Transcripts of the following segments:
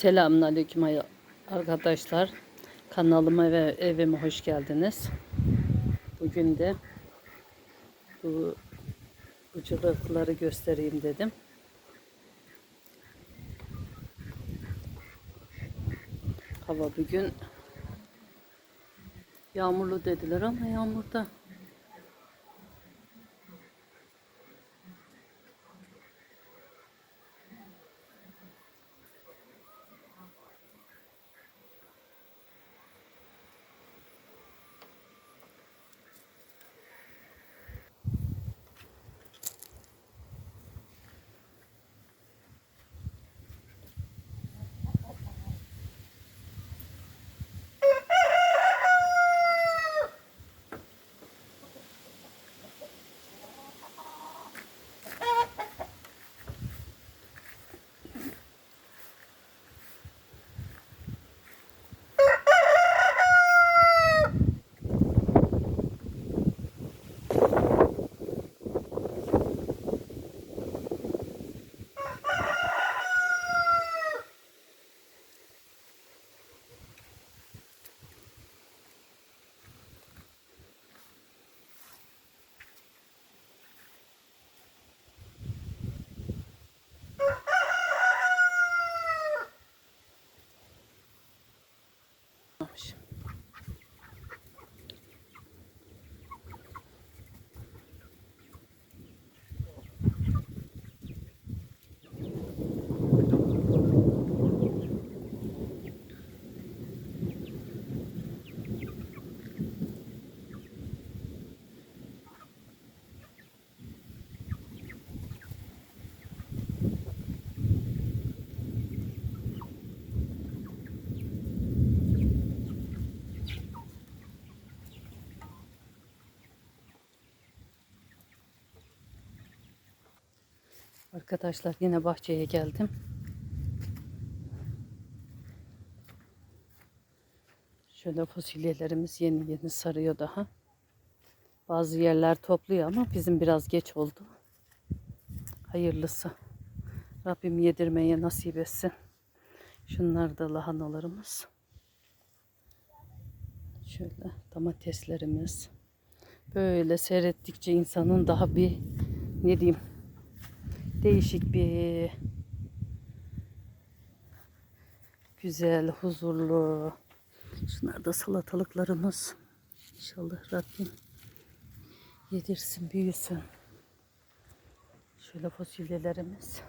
Selamünaleyküm arkadaşlar. Kanalıma ve evime hoş geldiniz. Bugün de bu bıcırıkları göstereyim dedim. Hava bugün yağmurlu dediler ama yağmurda. Arkadaşlar yine bahçeye geldim. Şöyle fasulyelerimiz yeni yeni sarıyor daha. Bazı yerler topluyor ama bizim biraz geç oldu. Hayırlısı. Rabbim yedirmeye nasip etsin. Şunlar da lahanalarımız. Şöyle domateslerimiz. Böyle seyrettikçe insanın daha bir ne diyeyim değişik bir güzel, huzurlu. Şunlar da salatalıklarımız. İnşallah Rabbim yedirsin, büyüsün. Şöyle fasulyelerimiz.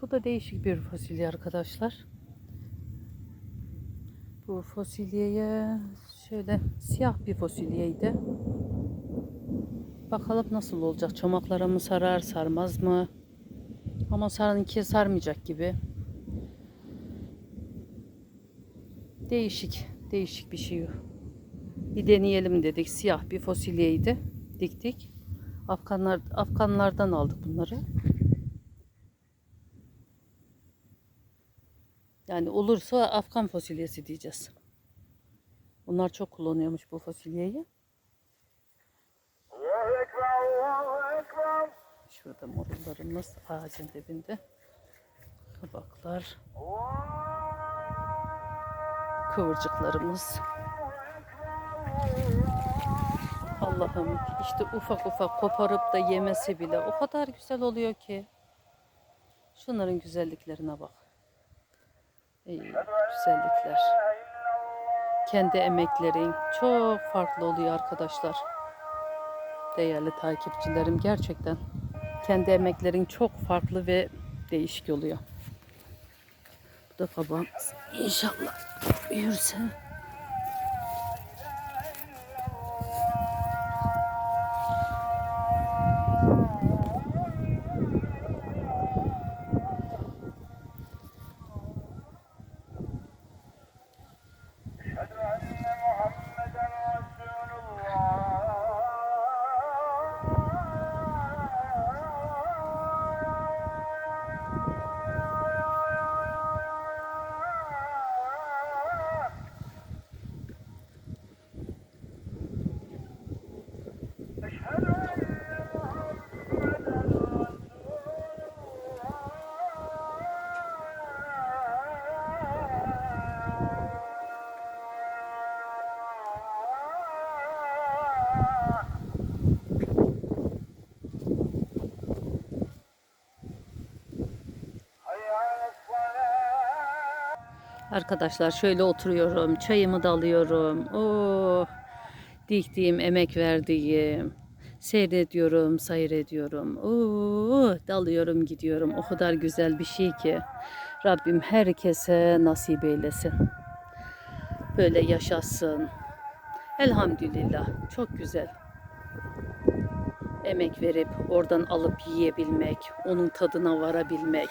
Bu da değişik bir fasulye arkadaşlar. Bu fasulyeye şöyle siyah bir fasulyeydi. Bakalım nasıl olacak. Çomaklara mı sarar, sarmaz mı? Ama sarınki sarmayacak gibi. Değişik, değişik bir şey. Bir deneyelim dedik. Siyah bir fasulyeydi. Diktik. Afganlar, Afganlardan aldık bunları. Yani olursa Afgan fasulyesi diyeceğiz. Onlar çok kullanıyormuş bu fasulyeyi. Şurada morullarımız ağacın dibinde. Kabaklar. Kıvırcıklarımız. Allah'ım işte ufak ufak koparıp da yemesi bile o kadar güzel oluyor ki. Şunların güzelliklerine bak. Ey güzellikler. Kendi emeklerin çok farklı oluyor arkadaşlar. Değerli takipçilerim gerçekten kendi emeklerin çok farklı ve değişik oluyor. Bu da kabağımız inşallah büyürse. Arkadaşlar şöyle oturuyorum. Çayımı da alıyorum. Oh, diktiğim, emek verdiğim. Seyrediyorum, seyrediyorum. Oo, dalıyorum, gidiyorum. O kadar güzel bir şey ki. Rabbim herkese nasip eylesin. Böyle yaşasın. Elhamdülillah. Çok güzel. Emek verip oradan alıp yiyebilmek, onun tadına varabilmek.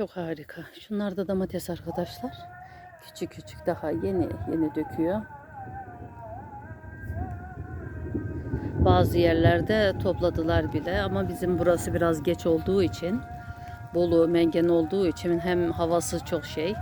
Çok harika. Şunlar da domates arkadaşlar. Küçük küçük daha yeni yeni döküyor. Bazı yerlerde topladılar bile ama bizim burası biraz geç olduğu için Bolu mengen olduğu için hem havası çok şey.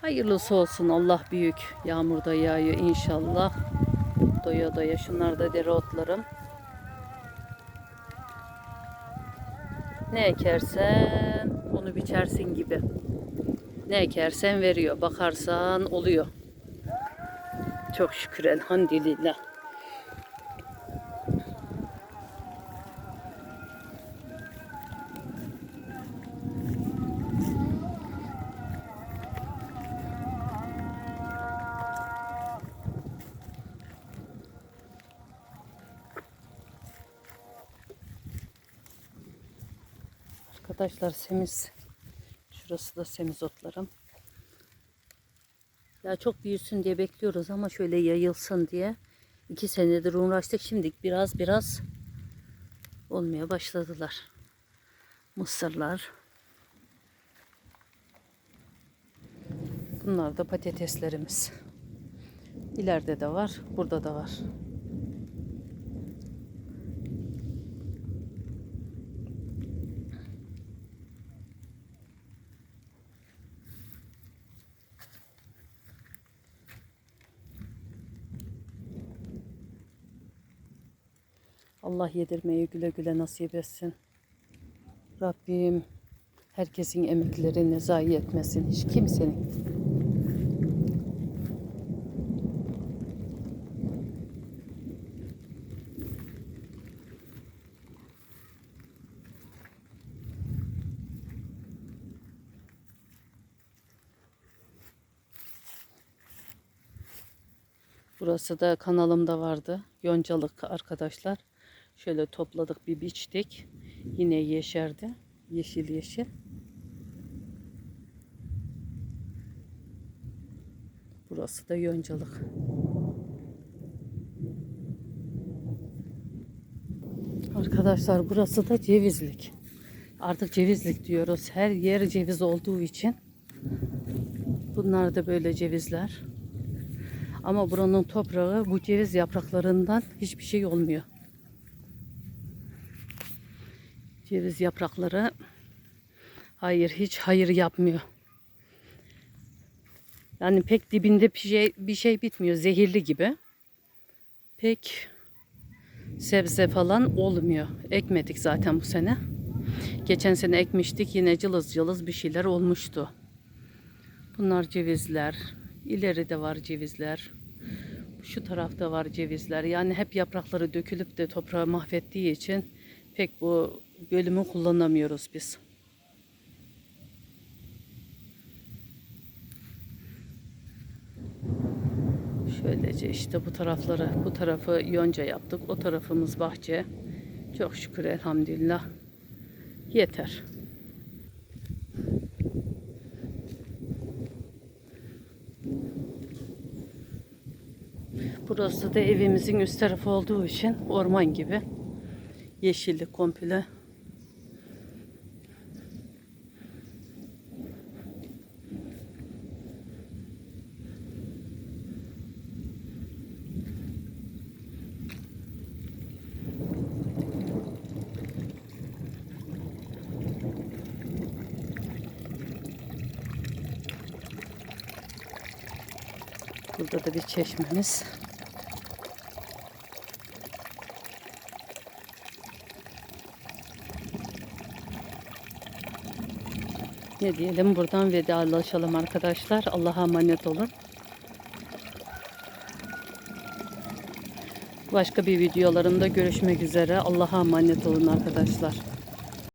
Hayırlısı olsun Allah büyük. Yağmur da yağıyor inşallah. Doya doya şunlar da dereotlarım. Ne ekersen onu biçersin gibi. Ne ekersen veriyor. Bakarsan oluyor. Çok şükür elhamdülillah. Arkadaşlar semiz. Şurası da semizotlarım. Ya çok büyüsün diye bekliyoruz ama şöyle yayılsın diye. iki senedir uğraştık. Şimdi biraz biraz olmaya başladılar. Mısırlar. Bunlar da patateslerimiz. İleride de var, burada da var. Allah yedirmeyi güle güle nasip etsin. Rabbim herkesin emeklerini zayi etmesin. Hiç kimsenin. Burası da kanalımda vardı. Yoncalık arkadaşlar. Şöyle topladık bir biçtik. Yine yeşerdi. Yeşil yeşil. Burası da yoncalık. Arkadaşlar burası da cevizlik. Artık cevizlik diyoruz. Her yer ceviz olduğu için. Bunlar da böyle cevizler. Ama buranın toprağı bu ceviz yapraklarından hiçbir şey olmuyor. Ceviz yaprakları hayır hiç hayır yapmıyor. Yani pek dibinde bir şey, bir şey bitmiyor. Zehirli gibi. Pek sebze falan olmuyor. Ekmedik zaten bu sene. Geçen sene ekmiştik. Yine cılız cılız bir şeyler olmuştu. Bunlar cevizler. İleride var cevizler. Şu tarafta var cevizler. Yani hep yaprakları dökülüp de toprağı mahvettiği için pek bu bölümü kullanamıyoruz biz. Şöylece işte bu tarafları, bu tarafı yonca yaptık. O tarafımız bahçe. Çok şükür elhamdülillah. Yeter. Burası da evimizin üst tarafı olduğu için orman gibi. Yeşillik komple. Burada da bir çeşmemiz. ne diyelim buradan vedalaşalım arkadaşlar. Allah'a emanet olun. Başka bir videolarımda görüşmek üzere. Allah'a emanet olun arkadaşlar.